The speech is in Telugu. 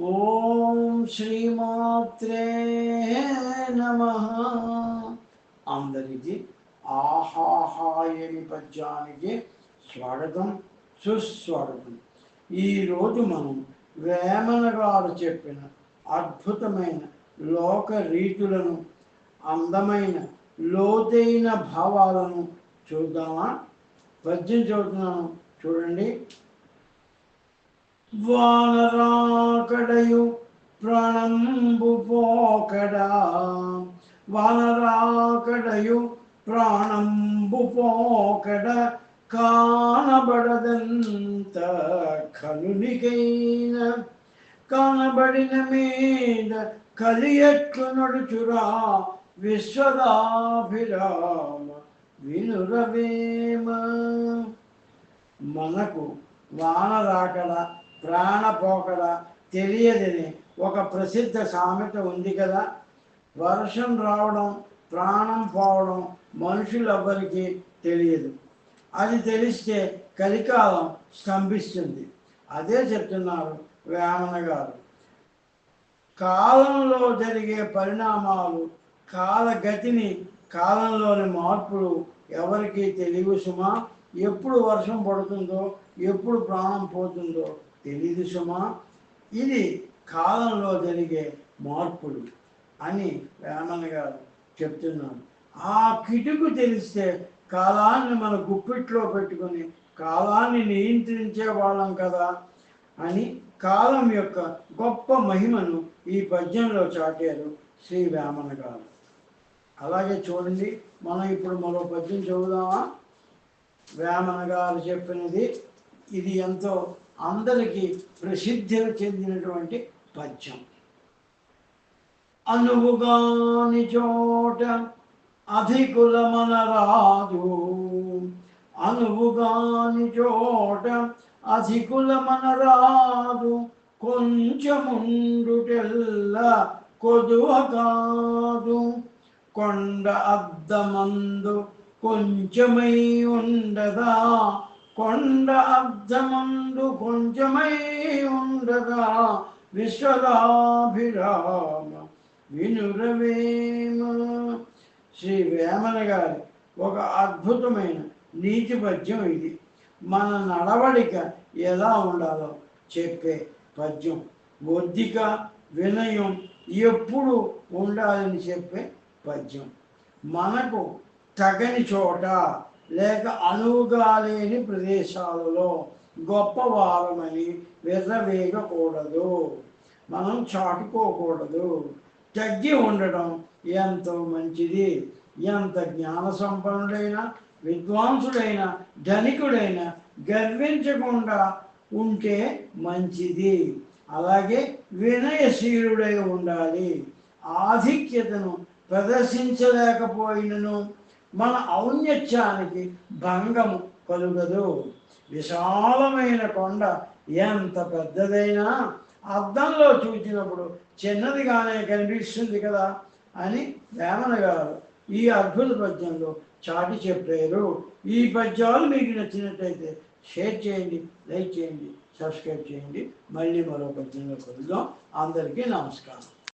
ఓం శ్రీమాత్రే నమ. అందరికీ ఆహాహాయని పద్యానికి స్వాగతం సుస్వాగతం. ఈరోజు మనం వేమన గారు చెప్పిన అద్భుతమైన లోక రీతులను అందమైన లోతైన భావాలను చూద్దామా? పద్యం చదువుతున్నాను. చూడండి. వానరాకడయు ప్రాణంబు పోకడా. వానరాకడయు ప్రాణంబు పోకడ. కానబడదంత కలునికైన కానబడిన మీద కలియట్లు నడుచురా విశ్వదాభిరామ వినురవేమ. మనకు వానరాకడ ప్రాణపోకడ తెలియదని ఒక ప్రసిద్ధ సామెత ఉంది కదా. వర్షం రావడం ప్రాణం పోవడం మనుషులెవ్వరికి తెలియదు. అది తెలిస్తే కలికాలం స్తంభిస్తుంది. అదే చెప్తున్నారు వేమన గారు. కాలంలో జరిగే పరిణామాలు కాలగతిని కాలంలోని మార్పులు ఎవరికి తెలియవు సుమా. ఎప్పుడు వర్షం పడుతుందో ఎప్పుడు ప్రాణం పోతుందో తెలియదు సుమా. ఇది కాలంలో జరిగే మార్పులు అని వేమన గారు చెప్తున్నాను ఆ కిటుకు తెలిస్తే కాలాన్ని మన గుప్పిట్లో పెట్టుకొని కాలాన్ని నియంత్రించే వాళ్ళం కదా అని కాలం యొక్క గొప్ప మహిమను ఈ పద్యంలో చాటారు శ్రీ వేమన గారు. అలాగే చూడండి మనం ఇప్పుడు మరో పద్యం చదువుదామా? వేమన గారు చెప్పినది ఇది ఎంతో అందరికీ ప్రసిద్ధి చెందినటువంటి పద్యం. అనువుగాని చోట అధికులమనరాదు. అనువుగాని చోట అధికులమనరాదు. కొంచెముండుటెల్ల కొదువ కాదు. కొండ అద్దమందు కొంచెమై ఉండదా? కొండ అర్థమందు కొంచెమై ఉండదా విశ్వదాభిరామ వినురవేమ. శ్రీ వేమన గారి ఒక అద్భుతమైన నీతి పద్యం ఇది. మన నడవడిక ఎలా ఉండాలో చెప్పే పద్యం. ఒద్దిక వినయం ఎప్పుడు ఉండాలని చెప్పే పద్యం. మనకు తగని చోట లేక అనువుగా లేని ప్రదేశాలలో గొప్పవారమని విర్రవేయకూడదు మనం చాటుకోకూడదు. తగ్గి ఉండడం ఎంతో మంచిది. ఎంత జ్ఞాన సంపన్నుడైన విద్వాంసుడైన ధనికుడైన గర్వించకుండా ఉంటే మంచిది. అలాగే వినయశీలుడై ఉండాలి. ఆధిక్యతను ప్రదర్శించలేకపోయినను మన ఔన్నత్యానికి భంగము కలుగదు. విశాలమైన కొండ ఎంత పెద్దదైనా అద్దంలో చూసినప్పుడు చిన్నదిగానే కనిపిస్తుంది కదా అని వేమన గారు ఈ అద్భుత పద్యంలో చాటి చెప్పారు. ఈ పద్యాలు మీకు నచ్చినట్టయితే షేర్ చేయండి లైక్ చేయండి సబ్స్క్రైబ్ చేయండి. మళ్ళీ మరో పద్యంలో కలుద్దాం. అందరికీ నమస్కారం.